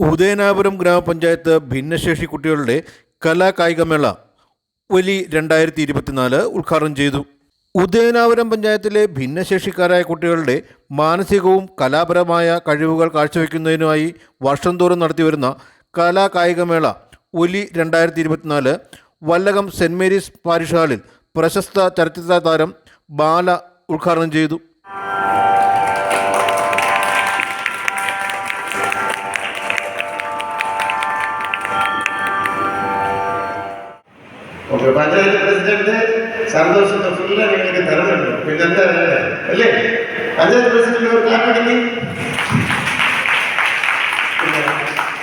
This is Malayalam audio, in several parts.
ഉദയനാപുരം ഗ്രാമപഞ്ചായത്ത് ഭിന്നശേഷി കുട്ടികളുടെ കലാകായികമേള ഒലി രണ്ടായിരത്തി ഇരുപത്തിനാല് ഉദ്ഘാടനം ചെയ്തു. ഉദയനാപുരം പഞ്ചായത്തിലെ ഭിന്നശേഷിക്കാരായ കുട്ടികളുടെ മാനസികവും കലാപരമായ കഴിവുകൾ കാഴ്ചവെക്കുന്നതിനുമായി വർഷം തോറും നടത്തിവരുന്ന കലാകായികമേള ഒലി രണ്ടായിരത്തി ഇരുപത്തിനാല് വല്ലകം സെന്റ് മേരീസ് പാരിഷ് ഹാളിൽ പ്രശസ്ത ചലച്ചിത്ര താരം ബാല ഉദ്ഘാടനം ചെയ്തു. ഓക്കെ പഞ്ചായത്ത് പ്രസിഡന്റ് സന്തോഷത്തെ ഫുള്ള് നിങ്ങൾക്ക് തരുന്നുണ്ട് പിന്നെന്താ വേണ്ടേ? അല്ലേ പഞ്ചായത്ത് പ്രസിഡന്റ് ഒരു ക്ലാപ്പടിക്ക്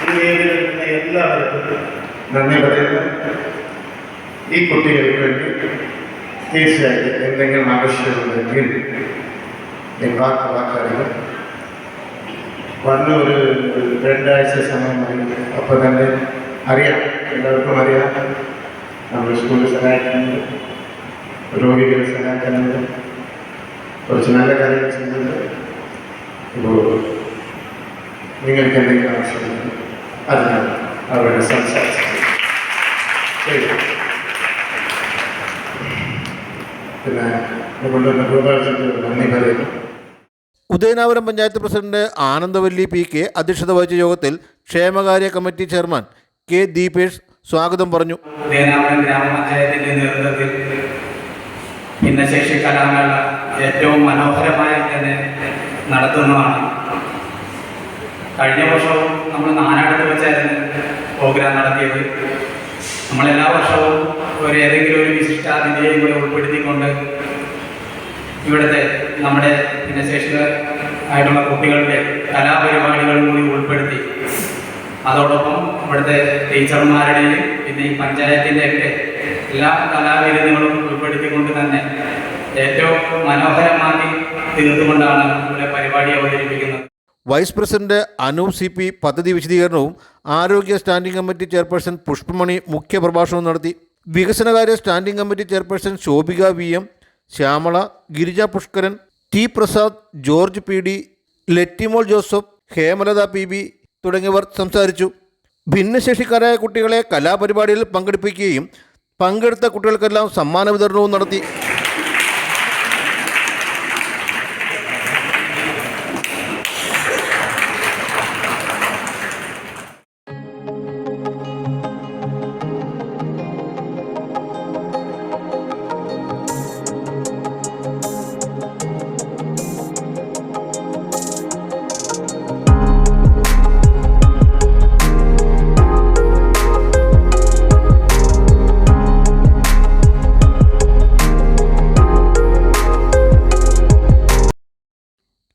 ഈ വേദിയിലിരിക്കുന്ന എല്ലാവർക്കും നന്ദി പറയുന്നു ഈ കുട്ടികൾക്ക് വേണ്ടി തീർച്ചയായും എന്തെങ്കിലും ആവശ്യമുണ്ടെങ്കിൽ ഞാൻ വാക്ക് വാക്കറിയും വന്ന് ഒരു രണ്ടാഴ്ച സമയമായി അപ്പോൾ തന്നെ അറിയാം എല്ലാവർക്കും അറിയാം നമ്മുടെ സ്കൂളിൽ സഹായിക്കുന്നുണ്ട്. രോഗികളെ സഹായിക്കുന്നുണ്ട്. കുറച്ച് നല്ല കാര്യങ്ങൾ ചെയ്യുന്നുണ്ട്. ഇപ്പോൾ നിങ്ങൾക്ക് എന്തെങ്കിലും ആവശ്യമുണ്ട് അതിനാൽ അവരുടെ സംസാരിച്ചു പിന്നെ കൊണ്ടുവന്ന ഗോപാലചന്ദ്ര നന്ദി പറയുന്നു. Udayanapuram panchayat president Anandavalli P K അധ്യക്ഷത വഹിച്ച യോഗത്തിൽ ക്ഷേമകാര്യ കമ്മിറ്റി ചെയർമാൻ കെ ദീപേഷ് സ്വാഗതം പറഞ്ഞു. ഭിന്നശേഷി കലാമേള ഏറ്റവും മനോഹരമായി തന്നെ നടത്തുന്നതാണ്. കഴിഞ്ഞ വർഷവും നമ്മൾ നാനാടത്ത് വെച്ചായിരുന്നു പ്രോഗ്രാം നടത്തിയത്. നമ്മൾ എല്ലാ വർഷവും ഒരു ഏതെങ്കിലും ഒരു വിശിഷ്ടാതിഥിയെയും കൂടെ ഉൾപ്പെടുത്തിക്കൊണ്ട് ഇവിടുത്തെ നമ്മുടെ ഭിന്നശേഷി ആയിട്ടുള്ള കുട്ടികളുടെ കലാപരിപാടികളും കൂടി ഉൾപ്പെടുത്തി. അതോടൊപ്പം ഇവിടുത്തെ ടീച്ചർമാരുടെയും പിന്നെ ഈ പഞ്ചായത്തിന്റെ ഒക്കെ എല്ലാ കലാവിരുന്നുകളും ഉൾപ്പെടുത്തിക്കൊണ്ട് തന്നെ ഏറ്റവും മനോഹരമാക്കി തീർത്തുകൊണ്ടാണ് ഇവിടെ പരിപാടി അവതരിപ്പിക്കുന്നത്. Vice president Anoop C P പദ്ധതി വിശദീകരണവും ആരോഗ്യ സ്റ്റാൻഡിംഗ് കമ്മിറ്റി ചെയർപേഴ്സൺ പുഷ്പമണി മുഖ്യപ്രഭാഷണവും നടത്തി. വികസനകാര്യ standing committee chairperson Shobhika V M Shyamala Girija Pushkaran T Prasad George P D Lettymol Joseph Hemalatha P B തുടങ്ങിയവർ സംസാരിച്ചു. ഭിന്നശേഷിക്കാരായ കുട്ടികളെ കലാപരിപാടിയിൽ പങ്കെടുപ്പിക്കുകയും പങ്കെടുത്ത കുട്ടികൾക്കെല്ലാം സമ്മാന വിതരണവും നടത്തി.